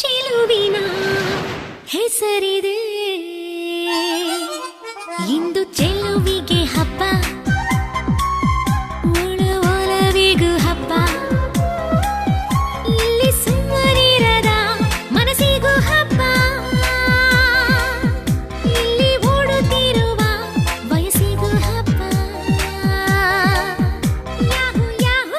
ಚೆಲುವಿನ ಹೆಸರಿದೆ. ಇಂದು